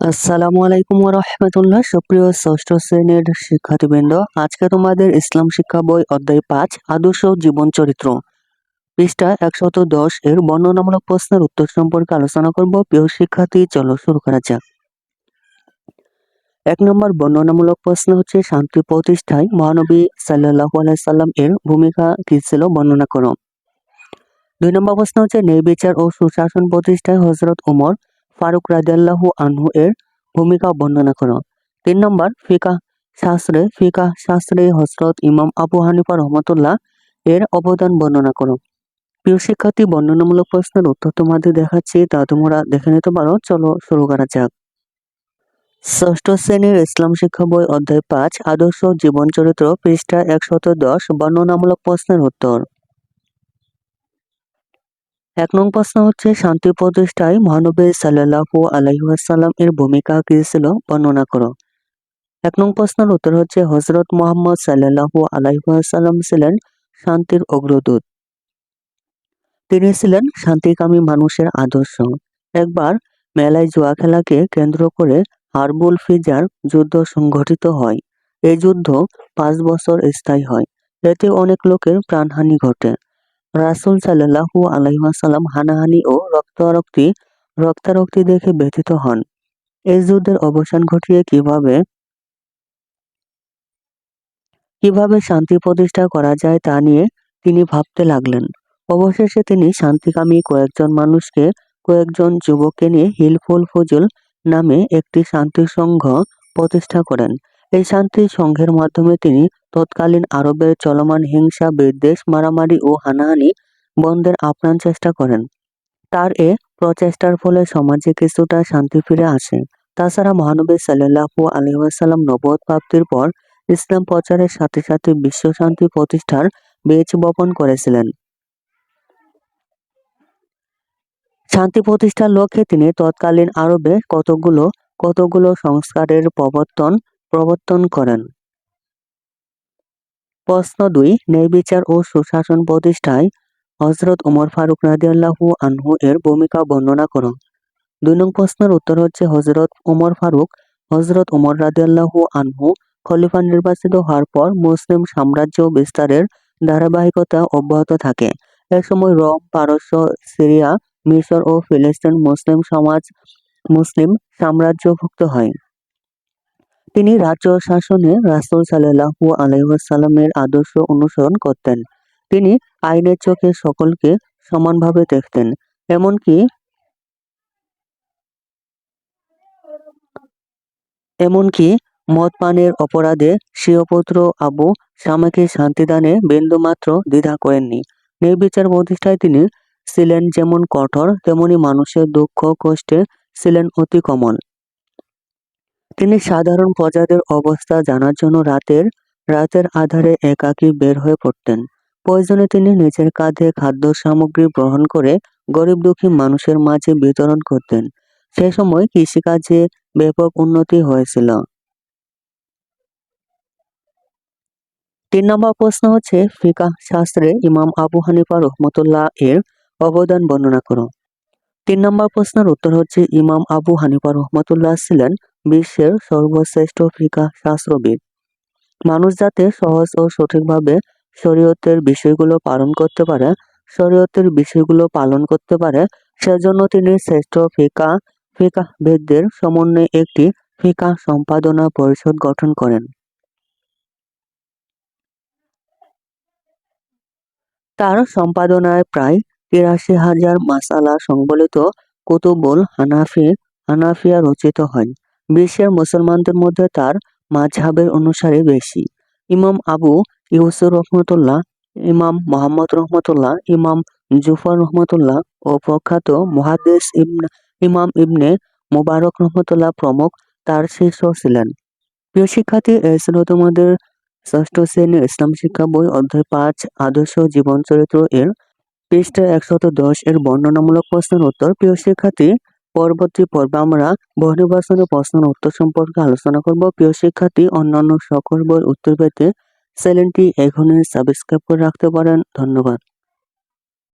আসসালামু আলাইকুম রহমতুল্লাহ। সুপ্রিয় ষষ্ঠ শ্রেণির শিক্ষার্থীবৃন্দ, আজকে তোমাদের ইসলাম শিক্ষা বই অধ্যায় পাঁচ, আদর্শ জীবন চরিত্র। পৃষ্ঠা একশত দশ এর বর্ণনামূলক প্রশ্নের উত্তর সম্পর্কে আলোচনা করব। প্রিয় শিক্ষার্থী, চলো শুরু করা যাক। এক নম্বর বর্ণনামূলক প্রশ্ন হচ্ছে, শান্তি প্রতিষ্ঠায় মহানবী সাল্লাহ আলাইসাল্লাম এর ভূমিকা কি ছিল? বর্ণনা করো। দুই নম্বর প্রশ্ন হচ্ছে নির্বিচার ও সুশাসন প্রতিষ্ঠায় হজরত উমর ফারুক রাজিয়াল্লাহু আনহু এর ভূমিকা বর্ণনা করো। তিন নম্বর ফিকা শাস্ত্রে ফিকা শাস্ত্রে হজরত ইমাম আবু হানিফা রহমতুল্লাহ এর অবদান বর্ণনা করো। প্রিয় শিক্ষার্থী, বর্ণনামূলক প্রশ্নের উত্তর তোমাদের দেখাচ্ছি, তা তোমরা দেখে নিতে পারো। চলো শুরু করা যাক। ষষ্ঠ শ্রেণির ইসলাম শিক্ষা বই অধ্যায় পাঁচ, আদর্শ জীবন চরিত্র পৃষ্ঠা একশত দশ, বর্ণনামূলক প্রশ্নের উত্তর। এক নং প্রশ্ন হচ্ছে, শান্তি প্রতিষ্ঠায় মহানবী সাল্লাহু আলহিহাসাল্লাম এর ভূমিকা কি ছিল? বর্ণনা করো। এক নং প্রশ্নের উত্তর হচ্ছে হজরত মোহাম্মদ সাল্লাহু আলহিহাসাল্লাম ছিলেন শান্তির অগ্রদূত। তিনি ছিলেন শান্তিকামী মানুষের আদর্শ। একবার মেলায় জুয়া খেলাকে কেন্দ্র করে হারবুল ফিজার যুদ্ধ সংঘটিত হয়। এই যুদ্ধ পাঁচ বছর স্থায়ী হয়। এতে অনেক লোকের প্রাণহানি ঘটে। রাসুল সাল্লাহু আলহিহাসাল্লাম হানাহানি ও রক্তারক্তি রক্তারক্তি দেখে ব্যথিত হন। এই যুদ্ধের অবসান ঘটিয়ে কীভাবে কীভাবে শান্তি প্রতিষ্ঠা করা যায় তা নিয়ে তিনি ভাবতে লাগলেন। অবশেষে তিনি শান্তিকামী কয়েকজন মানুষকে, কয়েকজন যুবককে নিয়ে হিলফুল ফজুল নামে একটি শান্তি সংঘ প্রতিষ্ঠা করেন। এই শান্তি সংঘের মাধ্যমে তিনি তৎকালীন আরবের চলমান হিংসা, বিদ্বেষ, মারামারি ও হানাহানি বন্ধের আপ্রাণ চেষ্টা করেন। তার এ প্রচেষ্টার ফলে সমাজে কিছুটা শান্তি ফিরে আসে। তাছাড়া মহানবী সাল্লাহু আলহিহাসাল্লাম নবদ প্রাপ্তির পর ইসলাম প্রচারের সাথে সাথে বিশ্ব শান্তি প্রতিষ্ঠার বীজ বপন করেছিলেন। শান্তি প্রতিষ্ঠার লক্ষ্যে তিনি তৎকালীন আরবে কতগুলো কতগুলো সংস্কারের প্রবর্তন প্রবর্তন করেন। প্রশ্ন দুই ন্যায়বিচার ও সুশাসন প্রতিষ্ঠায় হজরত উমর ফারুক রাদিয়াল্লাহু আনহু এর ভূমিকা বর্ণনা করুন। দুই নং প্রশ্নের উত্তর হচ্ছে হজরত উমর ফারুক হজরত উমর রাদিয়াল্লাহু আনহু খলিফা নির্বাচিত হওয়ার পর মুসলিম সাম্রাজ্য বিস্তারের ধারাবাহিকতা অব্যাহত থাকে। এ সময় রোম, পারস্য, সিরিয়া, মিশর ও ফিলিস্তিন মুসলিম সমাজ, মুসলিম সাম্রাজ্যভুক্ত হয়। তিনি রাজ্য শাসনে রাসুল সাল্লাহু আলহামের আদর্শ অনুসরণ করতেন। তিনি আইনের চোখে সকলকে সমানভাবে দেখতেন, এমনকি এমনকি মদ পানের অপরাধে স্বীয়পুত্র আবু শামাকে শান্তিদানে বিন্দুমাত্র দ্বিধা করেননি। নির্বিচার প্রতিষ্ঠায় তিনি ছিলেন যেমন কঠোর, তেমনি মানুষের দুঃখ কষ্টে ছিলেন অতি কমল তিনি সাধারণ প্রজাদের অবস্থা জানার জন্য রাতের রাতের আধারে একাকী বের হয়ে পড়তেন। প্রয়োজনে তিনি নিজের কাঁধে খাদ্য সামগ্রী গ্রহণ করে গরিব দুঃখী মানুষের মাঝে বিতরণ করতেন। সে সময় কৃষিকাজে ব্যাপক উন্নতি হয়েছিল। তিন নম্বর প্রশ্ন হচ্ছে ফিকা শাস্ত্রে ইমাম আবু হানিফা রহমতুল্লাহ এর অবদান বর্ণনা করো। তিন নম্বর প্রশ্নের উত্তর হচ্ছে, ইমাম আবু হানিফা রহমতুল্লাহ ছিলেন বিশ্বের সর্বশ্রেষ্ঠ ফিকা শাস্ত্রবিদ। মানুষ যাতে সহজ ও সঠিকভাবে শরীয়তের বিষয়গুলো পালন করতে পারে, শরীয়তের বিষয়গুলো পালন করতে পারে, সেজন্য তিনি শ্রেষ্ঠ ফিকা ফিকা সমন্বয়ে একটি ফিকা সম্পাদনা পরিষদ গঠন করেন। তার সম্পাদনায় প্রায় তিরাশি হাজার মাসালা সংবলিত কুতুবুল হানাফি, হানাফিয়া রচিত হয়। বিশ্বের মুসলমানদের মধ্যে তার মাঝহাবের অনুসারে বেশি। ইমাম আবু ইউসুর রহমতুল্লাহ, ইমাম মোহাম্মদ রহমতুল্লাহ, ইমাম জুফর রহমতুল্লাহ ও প্রখ্যাত মহাদেশ ইমাম ইবনে মুবারক রহমতুল্লাহ প্রমুখ তার শীর্ষ ছিলেন। প্রিয় শিক্ষার্থী এ ছিল তোমাদের ষষ্ঠ শ্রেণির ইসলাম শিক্ষা বই অধ্যায় পাঁচ, আদর্শ জীবন চরিত্র এর পৃষ্ঠা একশত দশ এর বর্ণনামূলক প্রশ্নের উত্তর। প্রিয় শিক্ষার্থী পরবর্তী পর্বে আমরা বহুনির্বাচনী প্রশ্নের উত্তর সম্পর্কে আলোচনা করব। প্রিয় শিক্ষার্থী, অন্যান্য সকল বই উত্তর পেতে চ্যানেলটি এখনই সাবস্ক্রাইব করে রাখতে পারেন। ধন্যবাদ।